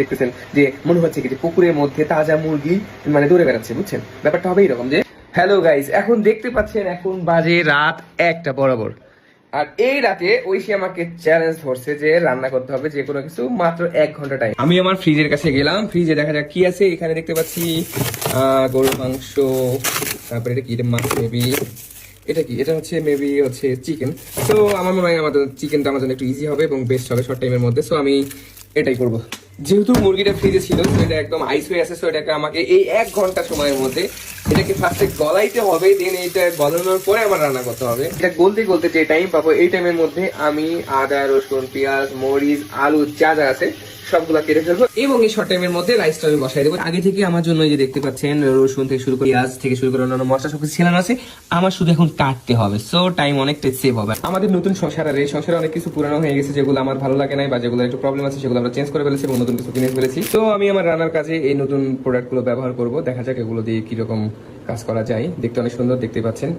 দেখতেছেন যে মনে হচ্ছে কি যে পুকুরের মধ্যে তাজা মুরগি মানে দৌড়ে বেড়াচ্ছে, বুঝছেন? ব্যাপারটা হবে এরকম যে, হ্যালো গাইস এখন দেখতে পাচ্ছেন এখন বাজে রাত একটা বরাবর। আর এই রাতে ঐশী আমাকে চ্যালেঞ্জ ধরছে যে রান্না করতে হবে যে কোনো কিছু মাত্র এক ঘণ্টা টাইম আমি আমার ফ্রিজের কাছে গেলাম ফ্রিজে দেখা যাক কি আছে। এখানে দেখতে পাচ্ছি গরুর মাংস, তারপরে এটা কি, এটা মাছ মেবি এটা কি? এটা হচ্ছে মেবি হচ্ছে চিকেন তো আমার মনে হয় আমাদের চিকেনটা আমার জন্য একটু ইজি হবে এবং বেস্ট হবে শর্ট টাইমের মধ্যে। সো আমি এটাই করব। যেহেতু মুরগিটা ফ্রিজে ছিল সেটা একদম আইস হয়ে আছে এটাকে আমাকে এই এক ঘণ্টা সময়ের মধ্যে এটাকে ফার্স্টে গলাইতে হবে দেন এটা গলানোর পরে আমার রান্না করতে হবে। এটা গলতে গলতে যে টাইম পাবো, এই টাইমের মধ্যে আমি আদা, রসুন, পেঁয়াজ, মরিচ, আলু যা যা আছে সবগুলা কেটে ফেলব। এবং এই শর্ট টাইমের মধ্যে রাইসটা আমি বসাই দেবো। আগে থেকে আমার জন্য যে দেখতে পাচ্ছেন, রসুন থেকে শুরু করে পেঁয়াজ থেকে শুরু করে অন্যান্য মশলা সবকিছু ছেলানো আছে। আমার শুধু এখন কাটতে হবে। সো টাইম অনেকটা সেভ হবে। আমাদের নতুন সংসারের এই সংসারে অনেক কিছু পুরানো হয়ে গেছে, যেগুলো আমার ভালো লাগে নাই বা যেগুলো একটু প্রবলেম আছে, সেগুলো আমরা চেঞ্জ করে ফেলেছি এবং নতুন কিছু কিনে ফেলেছি। তো আমি আমার রান্নার কাজে এই নতুন প্রোডাক্টগুলো ব্যবহার করব। দেখা যাক এগুলো দিয়ে কীরকম কাজ করা যায়। দেখতে অনেক সুন্দর, দেখতে পাচ্ছেন।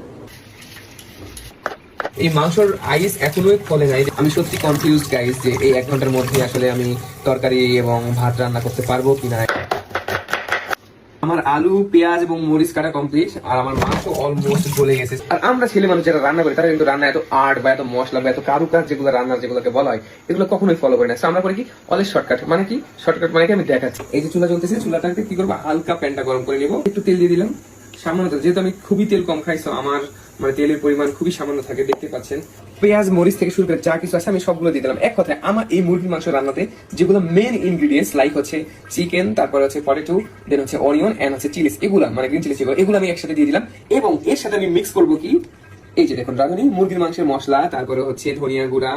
এই মাংসর আইস এখনও ফলে নাই। আমি সত্যি কনফিউজ গাইস যে এই এক ঘণ্টার মধ্যে আসলে আমি তরকারি এবং ভাত রান্না করতে পারব কিনা আমার আলু, পেঁয়াজ এবং মরিচ কাটা কমপ্লিট আর আমার মাংস অলমোস্ট গেছে। আর আমরা ছেলে মানুষ যারা রান্না করি, তারা কিন্তু রান্না এত আর্ট বা এত মশলা বা এত কারুকাজ যেগুলো রান্নার যেগুলোকে বলা হয়, এগুলো কখনোই ফলো করি না। আমরা করি কি? অলের শর্টকাট মানে কি? শর্টকাট মানে কি? আমি দেখাচ্ছি। এই যে চুলা চলতেছে চুলাটাকে কি করব? হালকা প্যানটা গরম করে নিবো। একটু তেল দিয়ে দিলাম। সামান্য থাকে যেহেতু আমি খুবই তেল কম খাই, so আমার মানে তেলের পরিমাণ খুবই সামান্য থাকে, দেখতে পাচ্ছেন। পেঁয়াজ, মরিচ থেকে শুরু করে যা কিছু আছে আমি সবগুলো দিয়ে দিলাম। এক কথায় আমার এই মুরগির মাংস রান্নাতে যেগুলো মেন ইনগ্রিডিয়েন্টস লাইক হচ্ছে চিকেন তারপর হচ্ছে পটেটো দেন হচ্ছে অনিয়ন অ্যান্ড হচ্ছে চিলিস এগুলো মানে গ্রিন চিলিস এগুলো এগুলো আমি একসাথে দিয়ে দিলাম। এবং এর সাথে আমি মিক্স করব কি? এই যে দেখুন, রাঁধুনি, মুরগির মাংসের মশলা, তারপরে হচ্ছে ধনিয়া গুঁড়া,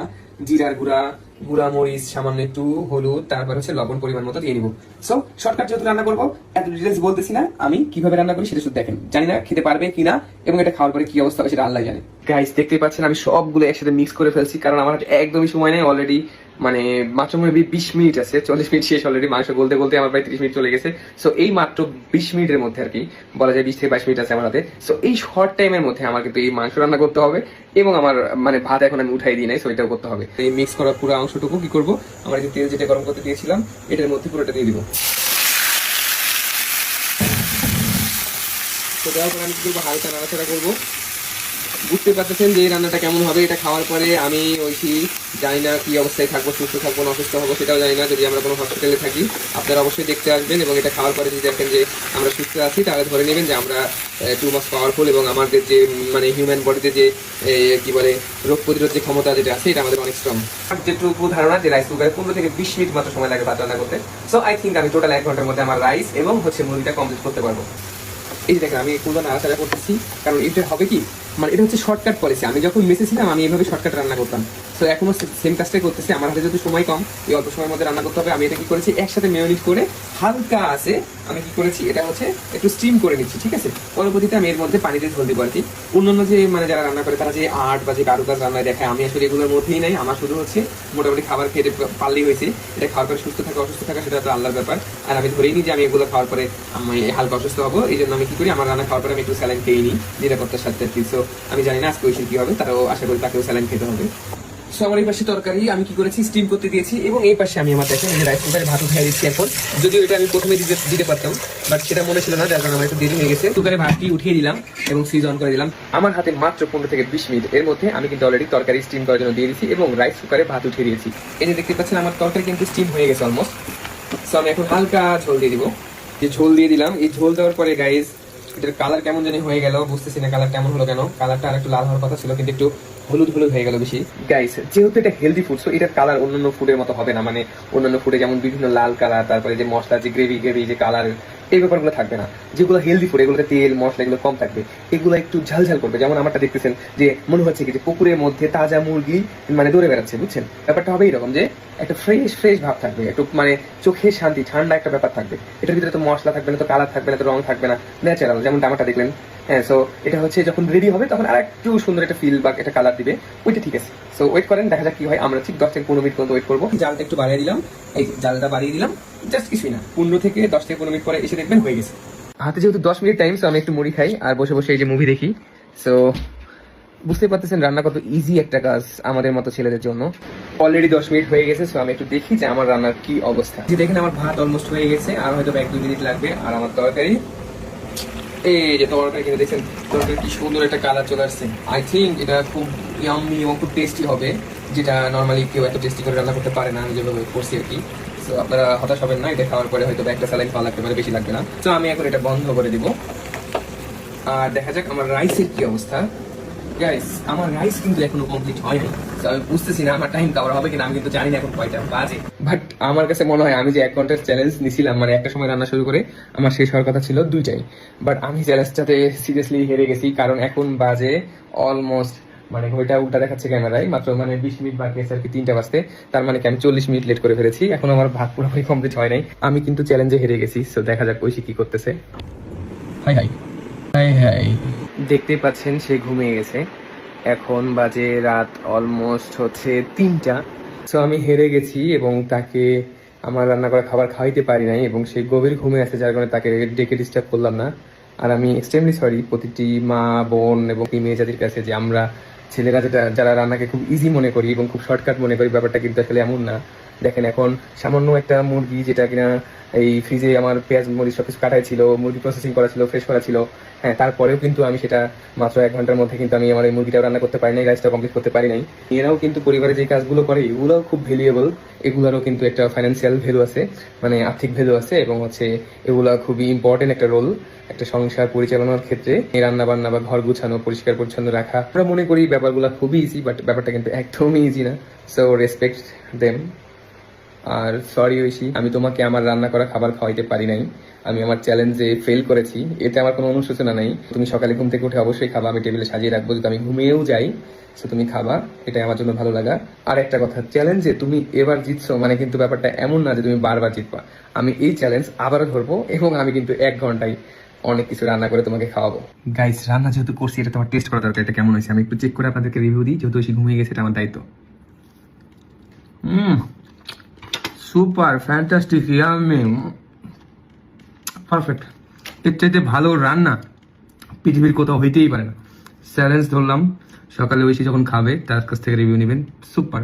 জিরার গুঁড়া গুঁড়া মরিচ সামান্য একটু হলুদ, তারপর হচ্ছে লবণ পরিমাণ মতো দিয়ে নিবো। সো শর্টকাট যেহেতু রান্না করব, এত ডিটেলস বলতেছি না, আমি কীভাবে রান্না করি সেটা শুধু দেখেন। জানি না খেতে পারবে কিনা এবং এটা খাওয়ার পরে কি অবস্থা হবে সেটা আল্লাহ জানে। গাইস দেখতে পাচ্ছেন, আমি সবগুলো একসাথে মিক্স করে ফেলছি, কারণ আমার একদমই সময় নেই অলরেডি মানে মাত্র মনে বিশ মিনিট আছে, চল্লিশ মিনিট শেষ অলরেডি মাংস বলতে বলতে আমার প্রায় ত্রিশ মিনিট চলে গেছে। সো এই মাত্র বিশ মিনিটের মধ্যে আর কি, বলা যায় বিশ থেকে বাইশ মিনিট আছে আমার হাতে। সো এই শর্ট টাইমের মধ্যে আমার কিন্তু এই মাংস রান্না করতে হবে এবং আমার মানে ভাত এখন আমি উঠাই দিই নাই সো এটাও করতে হবে। এই মিক্স করা পুরো অংশটুকু কি করব? আমার যে তেল যেটা গরম করতে দিয়েছিলাম, এটার মধ্যে পুরোটা দিয়ে দিব। তো দেওয়ার পরে আমি কি করব? হালকা নাড়াচাড়া করব। বুঝতে পারতেছেন যে এই রান্নাটা কেমন হবে এটা খাওয়ার পরে আমি ওইটি জানি না কি অবস্থায় থাকব সুস্থ থাকব না অসুস্থ হব সেটাও জানি না। যদি আমরা কোনো হসপিটালে থাকি আপনারা অবশ্যই দেখতে আসবেন এবং এটা খাওয়ার পরে যদি দেখেন যে আমরা সুস্থ আছি তাহলে ধরে নেবেন যে আমরা টু মাস পাওয়ারফুল এবং আমাদের যে মানে হিউম্যান বডিতে যে কি বলে রোগ প্রতিরোধ যে ক্ষমতা যেটা আছে এটা আমাদের অনেক স্ট্রং যেটুকু ধারণা যে রাইস কুকারে পনেরো থেকে বিশ মিনিট মাত্র সময় লাগে ভাত রান্না করতে। সো আই থিঙ্ক আমি টোটাল এক ঘণ্টার মধ্যে আমার রাইস এবং হচ্ছে মুরগিটা কমপ্লিট করতে পারব। এই দেখেন আমি পুরো নাড়াচাড়া করতেছি কারণ এটা হবে কি? মানে এটা হচ্ছে শর্টকাট পলিসি আমি যখন মেসে ছিলাম আমি এইভাবে শর্টকাট রান্না করতাম। তো এখনও সেম কাজটাই করতেছি। আমার হাতে যদি সময় কম এই অল্প সময়ের মধ্যে রান্না করতে হবে। আমি এটা কি করেছি? একসাথে মেয়নিট করে হালকা আছে আমি কি করেছি? এটা হচ্ছে একটু স্টিম করে নিচ্ছি ঠিক আছে? পরবর্তীতে আমি এর মধ্যে পানি দিয়ে ঝোল দিব আর কি। অন্যান্য যে মানে যারা রান্না করে তারা যে আর্ট বা যে কারুকাজ রান্নায় দেখায় আমি আসলে এগুলোর মধ্যেই নাই। আমার শুধু হচ্ছে মোটামুটি খাবার খেতে পারলেই হয়েছে এটা খাওয়ার পরে সুস্থ থাকা অসুস্থ থাকা সেটা তো আল্লাহর ব্যাপার। আর আমি ধরেই নিই যে আমি এগুলো খাওয়ার পরে আমি হালকা অসুস্থ হব। এই জন্য আমি কি করি? আমার রান্না খাওয়ার পরে আমি একটু স্যালাইন খেয়ে নিই নিরাপত্তার সাথে আর So, আমি জানি না আজকে ঐশীর কি হবে তারাও আশা করি তাকেও স্যালাইন খেতে হবে। So, আমার এই পাশে তরকারি আমি কি করেছি? স্টিম করতে দিয়েছি এবং এই পাশে আমি আমার দেখেন রাইস কুকারে ভাত দিচ্ছি এখন। যদিও এটা আমি প্রথমে দিতে দিতে পারতাম বাট সেটা মনে ছিল না যার কারণে আমার একটু দেরি হয়ে গেছে। কুকারে ভাতটি উঠিয়ে দিলাম এবং সুইচ অন করে দিলাম। আমার হাতে মাত্র পনেরো থেকে বিশ মিনিট এর মধ্যে আমি কিন্তু অলরেডি তরকারি স্টিম করার জন্য দিয়ে দিয়েছি এবং রাইস কুকারে ভাত উঠিয়ে দিয়েছি। এই যে দেখতে পাচ্ছেন আমার তরকারি কিন্তু স্টিম হয়ে গেছে অলমোস্ট সো আমি এখন হালকা ঝোল দিয়ে দিব। যে ঝোল দিয়ে দিলাম এই ঝোল দেওয়ার পরে গাইজ এটার কালার কেমন জানি হয়ে গেল, বুঝতেছি না কালার কেমন হলো কেন। কালারটা আর একটু লাল হওয়ার কথা ছিল, কিন্তু একটু হলুদ হলুদ হয়ে গেল বেশি। গাইস যেহেতু এটা হেলদি ফুড সো এটার কালার অন্যান্য ফুডের মতো হবে না। মানে অন্যান্য ফুডে যেমন বিভিন্ন লাল কালার তারপরে যে মশলা, যে গ্রেভি গ্রেভি যে কালার এই ব্যাপারগুলো থাকবে না। যেগুলো হেলদি ফুড এগুলোতে তেল, মশলা, এগুলো কম থাকবে। এগুলো একটু ঝালঝাল করবে। যেমন আমারটা দেখতেছেন যে, মনে হচ্ছে কি যে পুকুরের মধ্যে তাজা মুরগি মানে দৌড়ে বেড়াচ্ছে, বুঝছেন? ব্যাপারটা হবে এরকম যে, একটা ফ্রেশ ফ্রেশ ভাব থাকবে। একটু মানে চোখে শান্তি, ঠান্ডা একটা ব্যাপার থাকবে। এটার ভিতরে তো মশলা থাকবে না, তো কালার থাকবে না, তো রং থাকবে না ন্যাচারাল যেমন আমারটা দেখলেন হ্যাঁ সো এটা হচ্ছে যখন রেডি হবে, তখন আর একটু সুন্দর একটা ফিল বা একটা কালার দিবে। ওইটা ঠিক আছে। সো ওয়েট করেন, দেখা যাক কি হয়। আমরা ঠিক দশ থেকে পনেরো মিনিট পর্যন্ত ওয়েট করব। জালটা একটু বাড়িয়ে দিলাম। এই জালটা বাড়িয়ে দিলাম। জাস্ট কিছুই না। পনেরো থেকে দশ থেকে পনেরো মিনিট পরে এসে দেখবেন হয়ে গেছে। হাতে যেহেতু দশ মিনিট টাইম সো আমি একটু মুড়ি খাই আর বসে বসে এই যে মুভি দেখি। সো বুঝতে পারতেছেন, রান্না কত ইজি একটা কাজ আমাদের মতো ছেলেদের জন্য। অলরেডি দশ মিনিট হয়ে গেছে সো আমি একটু দেখি যে আমার রান্নার কি অবস্থা। দেখেন, আমার ভাত অলমোস্ট হয়ে গেছে। আর হয়তো এক দুই মিনিট লাগবে। আর আমার তরকারি এই যে কি সুন্দর একটা কালার চলে আসছে। আই থিঙ্ক এটা খুব খুব টেস্টি হবে, যেটা নর্মালি কেউ এত টেস্টি করে রান্না করতে পারে না, আমি যেভাবে আর কি। আপনারা হতাশ হবেন না, এটা খাওয়ার পরে হয়তো একটা লাগতে পারে, বেশি লাগবে না। তো আমি এখন এটা বন্ধ করে দিব। আর দেখা যাক আমার রাইসের কি অবস্থা। গাইস আমার রাইস কিন্তু এখনও হয়নি। আমি বুঝতেছি না, আমার টাইম কভার হবে কিনা, আমি কিন্তু জানি না এখন কয়টা বাজে। বাট আমার কাছে মনে হয় আমি যে এক ঘণ্টার চ্যালেঞ্জ নিছিলাম মানে একটা সময় রান্না শুরু করে আমার শেষ হওয়ার কথা ছিল দুইটাই। বাট আমি চ্যালেঞ্জটাতে সিরিয়াসলি হেরে গেছি কারণ এখন বাজে অলমোস্ট মানে ঘড়িটা উল্টা দেখাচ্ছে ক্যামেরায় মাত্র মানে বিশ মিনিট বাকি আছে আর কি তিনটা বাজতে। তার মানে কি আমি চল্লিশ মিনিট লেট করে ফেলেছি এখন আমার ভাগ পুরোপুরি কমপ্লিট হয় নাই। আমি কিন্তু চ্যালেঞ্জে হেরে গেছি সো দেখা যাক ঐশী কি করতেছে। Hi hi. Hi hi. দেখতেই পাচ্ছেন সে ঘুমিয়ে গেছে। এখন বাজে রাত অলমোস্ট হচ্ছে তিনটা। সো আমি হেরে গেছি এবং তাকে আমার রান্না করা খাবার খাওয়াইতে পারি নাই এবং সে গভীর ঘুমে আছে, যার কারণে তাকে ডেকে ডিস্টার্ব করলাম না। আর আমি এক্সট্রিমলি সরি প্রতিটি মা, বোন এবং মেয়ে জাতির কাছে যে আমরা ছেলেরা যেটা যারা রান্নাকে খুব ইজি মনে করি এবং খুব শর্টকাট মনে করি, ব্যাপারটা কিন্তু আসলে এমন না। দেখেন এখন সামান্য একটা মুরগি যেটা কিনা এই ফ্রিজে আমার পেঁয়াজ মরিচ সব কিছু কাটাই ছিল, মুরগি প্রসেসিং করা ছিল ফ্রেশ করা ছিল। হ্যাঁ তারপরেও কিন্তু আমি সেটা মাত্র এক ঘণ্টার মধ্যে কিন্তু আমি আমার এই মুরগিটাও রান্না করতে পারি নাই রাইসটা কমপ্লিট করতে পারি নাই। এরাও কিন্তু পরিবারে যে কাজগুলো করে, এগুলোও খুব ভ্যালুয়েবল এগুলোরও কিন্তু একটা ফাইন্যান্সিয়াল ভ্যালু আছে মানে আর্থিক ভ্যালু আছে এবং হচ্ছে এগুলো খুবই ইম্পর্টেন্ট একটা রোল একটা সংসার পরিচালনার ক্ষেত্রে। রান্না বান্না বা ঘর গুছানো, পরিষ্কার পরিচ্ছন্ন রাখা, আমরা মনে করি ব্যাপারগুলো খুবই ইজি বাট ব্যাপারটা কিন্তু একদমই ইজি না। সো রেসপেক্ট দেম আর সরি ঐশী, আমি তোমাকে আমার রান্না করা খাবার খাওয়াইতে পারি নাই। আমি আমার চ্যালেঞ্জে ফেল করেছি। এতে আমার কোনো অনুশোচনা নাই। তুমি সকালে ঘুম থেকে উঠে অবশ্যই খাবা। আমি টেবিলে সাজিয়ে রাখব যদি আমি ঘুমিয়েও যাই। সো তুমি খাবা। এটাই আমার জন্য ভালো লাগা। আর একটা কথা চ্যালেঞ্জে তুমি এবার জিতছো মানে কিন্তু ব্যাপারটা এমন না যে তুমি বারবার জিতবা। আমি এই চ্যালেঞ্জ আবারও ধরবো এবং আমি কিন্তু এক ঘন্টায় অনেক কিছু রান্না করে তোমাকে খাওয়াবো। গাইস রান্না যেহেতু করছি, এটা তোমার টেস্ট করা দরকার। এটা কেমন হয়েছে? আমি একটু চেক করে আপনাদেরকে রিভিউ দিই। যেহেতু ঘুমিয়ে গেছে, এটা আমার দায়িত্ব। Hmm. Super fantastic yummy perfect এর চাইতে ভালো রান্না পৃথিবীর কোথাও হইতেই পারে না। চ্যালেঞ্জ ধরলাম। সকালে বেশি যখন খাবে, তার কাছ থেকে রিভিউ নেবেন। সুপার